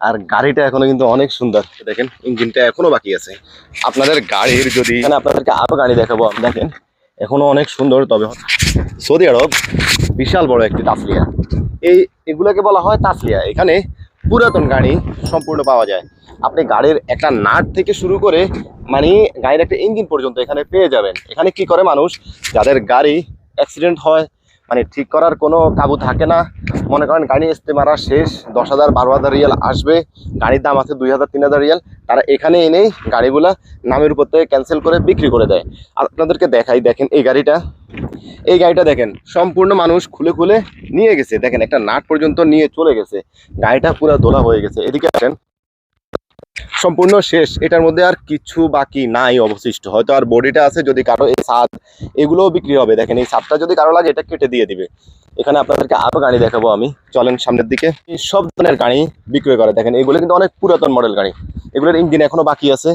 আর গাড়িটা এখনও কিন্তু অনেক সুন্দর। দেখেন, ইঞ্জিনটা এখনও বাকি আছে। আপনাদের গাড়ির যদি আপনাদেরকে আরও গাড়ি দেখাবো দেখেন, এখনও অনেক সুন্দর, তবে সৌদি আরব বিশাল বড় একটি তাফলিয়া এই, এগুলোকে বলা হয় তাফলিয়া এখানে পুরাতন গাড়ি সম্পূর্ণ পাওয়া যায়। আপনি গাড়ির একটা নাট থেকে শুরু করে মানে গাড়ির একটা ইঞ্জিন পর্যন্ত এখানে পেয়ে যাবেন। এখানে কি করে মানুষ? যাদের গাড়ি অ্যাক্সিডেন্ট হয় মানে ঠিক করার কোনো কাবু থাকে না মনে করেন গাড়ি এসতে মারা শেষ, দশ হাজার, বারো হাজার রিয়াল আসবে। গাড়ির দাম আছে দুই হাজার, তিন হাজার রিয়াল। তারা এখানে এনেই গাড়িগুলা নামের উপর থেকে ক্যান্সেল করে বিক্রি করে দেয়। আপনাদেরকে দেখাই, দেখেন এই গাড়িটা। এই গাড়িটা দেখেন, সম্পূর্ণ মানুষ খুলে খুলে নিয়ে গেছে। দেখেন, একটা নাট পর্যন্ত নিয়ে চলে গেছে। গাড়িটা পুরো দোলা হয়ে গেছে। এদিকে আসেন। সম্পূর্ণ শেষ। এটার মধ্যে আর কিছু বাকি নাই অবশিষ্ট। হয়তো আর বডিটা আছে যদি কারও এই ছাদ এগুলোও বিক্রি হবে। দেখেন, এই ছাদটা যদি কারও লাগে, এটা কেটে দিয়ে দিবে। এখানে আপনাদেরকে আরও গাড়ি দেখাবো আমি। চলেন সামনের দিকে। সব ধরনের গাড়ি বিক্রয় করে। দেখেন, এগুলো কিন্তু অনেক পুরাতন মডেল গাড়ি। এগুলোর ইঞ্জিন এখনও বাকি আছে।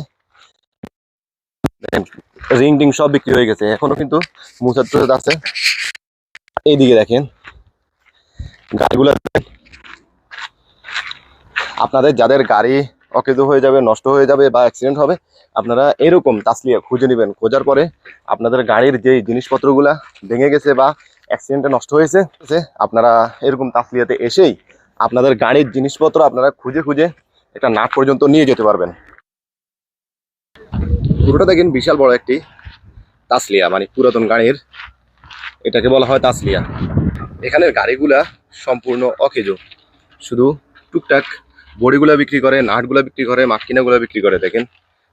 দেখেন রিং টিং সব বিক্রি হয়ে গেছে। এখনও কিন্তু মুসাদ আছে। এইদিকে দেখেন, গাড়িগুলো। আপনাদের যাদের গাড়ি অকেজ হয়ে যাবে, নষ্ট হয়ে যাবে বা অ্যাক্সিডেন্ট হবে, আপনারা এরকম তাসলিয়া খুঁজে নেবেন। খোঁজার পরে আপনাদের গাড়ির যে জিনিসপত্রগুলা ভেঙে গেছে বা অ্যাক্সিডেন্টে নষ্ট হয়েছে আপনারা এরকম তাসলিয়াতে এসেই আপনাদের গাড়ির জিনিসপত্র আপনারা খুঁজে খুঁজে একটা নাট পর্যন্ত নিয়ে যেতে পারবেন। পুরোটা দেখেন বিশাল বড় একটি তাসলিয়া মানে পুরাতন গাড়ির, এটাকে বলা হয় তাসলিয়া। এখানের গাড়িগুলা সম্পূর্ণ অকেজো। শুধু টুকটাক বডিগুলা বিক্রি করে, নাটগুলা বিক্রি করে মাকিনাগুলা বিক্রি করে, দেখেন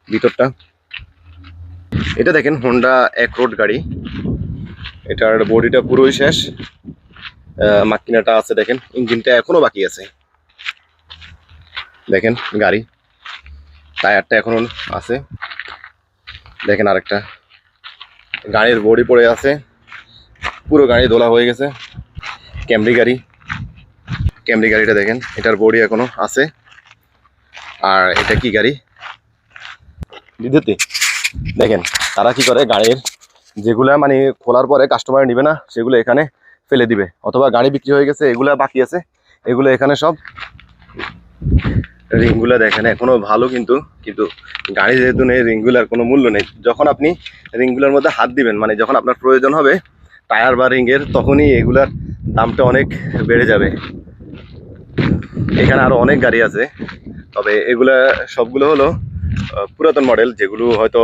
ভিতরটা। এটা দেখেন হোন্ডা এক রোড গাড়ি। এটার বডিটা পুরোই শেষ। মাকিনাটা আছে দেখেন, ইঞ্জিনটা এখনও বাকি আছে। দেখেন গাড়ি, টায়ারটা এখনও আছে। দেখেন আরেকটা। গাড়ির বডি পড়ে আছে। পুরো গাড়ি দোলা হয়ে গেছে। ক্যামরি গাড়ি। ক্যামরি গাড়িটা দেখেন? এটার বডি এখনও আছে। আর এটা কি গাড়ি? বিদ্যুতি। দেখেন, তারা কি করে? গাড়ির যেগুলা মানে খোলার পরে কাস্টমার নিবে না, সেগুলো এখানে ফেলে দিবে। অথবা গাড়ি বিক্রি হয়ে গেছে, এগুলা বাকি আছে, এগুলো এখানে সব রিংগুলা দেখেন, এখনও ভালো কিন্তু কিন্তু গাড়ি যেহেতু নেই, রিংগুলার কোনো মূল্য নেই। যখন আপনি রিংগুলোর মধ্যে হাত দিবেন মানে যখন আপনার প্রয়োজন হবে, টায়ার বা রিংয়ের, তখনই এগুলার দামটা অনেক বেড়ে যাবে। এখানে আরও অনেক গাড়ি আছে। তবে এগুলা সবগুলো হলো পুরাতন মডেল, যেগুলো হয়তো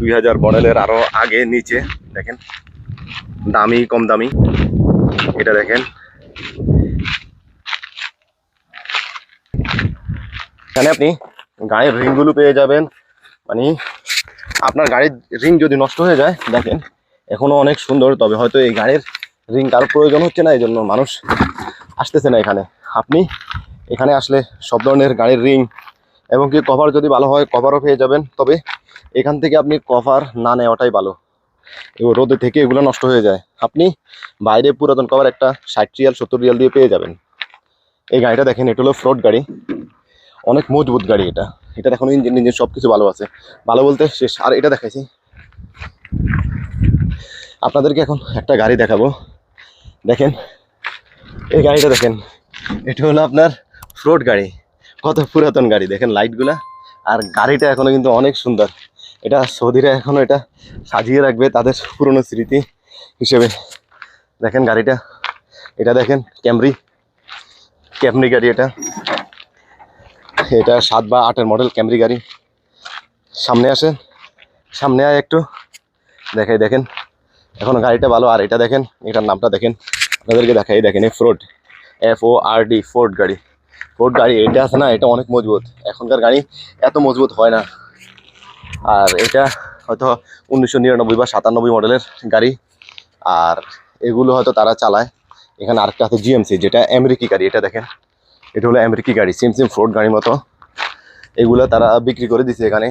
দুই হাজার মডেলের আরও আগে, নিচে, দেখেন। দামি, কম দামি। এটা দেখেন। এখানে আপনি গাড়ির রিংগুলো পেয়ে যাবেন। মানে আপনার গাড়ির রিং যদি নষ্ট হয়ে যায়, দেখেন, এখনও অনেক সুন্দর। তবে হয়তো এই গাড়ির রিং কারও প্রয়োজন হচ্ছে না এই জন্য মানুষ আসতেছে না এখানে। আপনি এখানে আসলে সব ধরনের গাড়ির রিং এবং কি কভার যদি ভালো হয় কভারও পেয়ে যাবেন। তবে এখান থেকে আপনি কভার না নেওয়াটাই ভালো। রোদে থেকে এগুলো নষ্ট হয়ে যায়। আপনি বাইরে পুরাতন কভার একটা ষাট রিয়াল সত্তর রিয়াল দিয়ে পেয়ে যাবেন। এই গাড়িটা দেখেন, এটা হলো ফ্রড গাড়ি। অনেক মজবুত গাড়ি এটা। এটা দেখুন ইঞ্জিন ইঞ্জিন সব কিছু ভালো আছে। ভালো বলতে শেষ। আর এটা দেখাইছি। আপনাদেরকে এখন একটা গাড়ি দেখাবো। দেখেন, এই গাড়িটা দেখেন। এটা হলো আপনার ফ্রড গাড়ি। কত পুরাতন গাড়ি, দেখেন লাইটগুলা আর গাড়িটা এখনও কিন্তু অনেক সুন্দর। এটা সৌদিরা এখনও এটা সাজিয়ে রাখবে তাদের পুরনো স্মৃতি হিসেবে। দেখেন গাড়িটা। এটা দেখেন ক্যামরি ক্যামরি গাড়ি এটা। এটা সাত বা আটের মডেল ক্যামরি গাড়ি। সামনে আসেন। সামনে আয় একটু। দেখাই, দেখেন। এখন গাড়িটা ভালো। আর এটা দেখেন, এটার নামটা দেখেন। আপনাদেরকে দেখাই, দেখেন এই Ford F O R D Ford গাড়ি। ফোর্ড গাড়ি এটা আছে না, এটা অনেক মজবুত। এখনকার গাড়ি এত মজবুত হয় না। আর এটা হয়তো উনিশশো নিরানব্বই বা সাতানব্বই মডেলের গাড়ি। আর এগুলো হয়তো তারা চালায়। এখানে আরেকটা আছে জিএমসি যেটা আমেরিকি গাড়ি, এটা দেখেন। এটা হলো আমেরিকি গাড়ি সিম সিম ফোর্ড গাড়ির মতো। এগুলো তারা বিক্রি করে দিছে এখানে।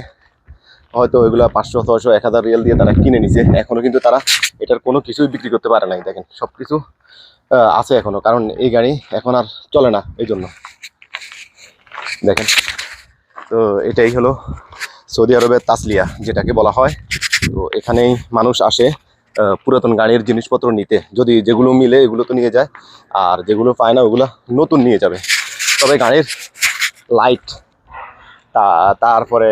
হয়তো এগুলো পাঁচশো ছশো এক হাজার রিয়াল দিয়ে তারা কিনে নিছে। এখনও কিন্তু তারা এটার কোনো কিছুই বিক্রি করতে পারে নাই, দেখেন। সব কিছু আছে এখনও, কারণ এই গাড়ি এখন আর চলে না এই জন্য দেখেন। তো এটাই হলো সৌদি আরবের তাসলিয়া, যেটাকে বলা হয়। তো এখানেই মানুষ আসে পুরাতন গাড়ির জিনিসপত্র নিতে। যদি যেগুলো মিলে এগুলো তো নিয়ে যায়, আর যেগুলো পায় না ওগুলো নতুন নিয়ে যাবে। তবে গাড়ির লাইট তা, তারপরে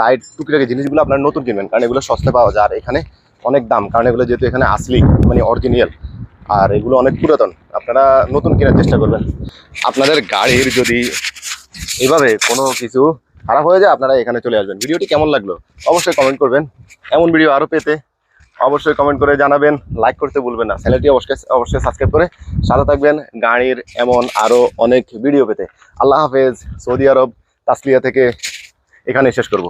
লাইট টুকিটাকি জিনিসগুলো আপনার নতুন কিনবেন, কারণ এগুলো সস্তা পাওয়া যায়। আর এখানে অনেক দাম, কারণ এগুলো যেহেতু এখানে আসলি মানে অরিজিনাল আর এগুলো অনেক পুরাতন। আপনারা নতুন কেনার চেষ্টা করবেন। আপনাদের গাড়ির যদি এভাবে কোনো কিছু খারাপ হয়ে যায়, আপনারা এখানে চলে আসবেন। ভিডিওটি কেমন লাগল অবশ্যই কমেন্ট করবেন। এমন ভিডিও আরও পেতে অবশ্যই কমেন্ট করে জানাবেন। লাইক করতে ভুলবেন না। চ্যানেলটি অবশ্যই অবশ্যই সাবস্ক্রাইব করে সাথে থাকবেন। গাড়ির এমন আরও অনেক ভিডিও পেতে। আল্লাহ হাফেজ। সৌদি আরব, তাসলিয়া থেকে এখানে শেষ করব।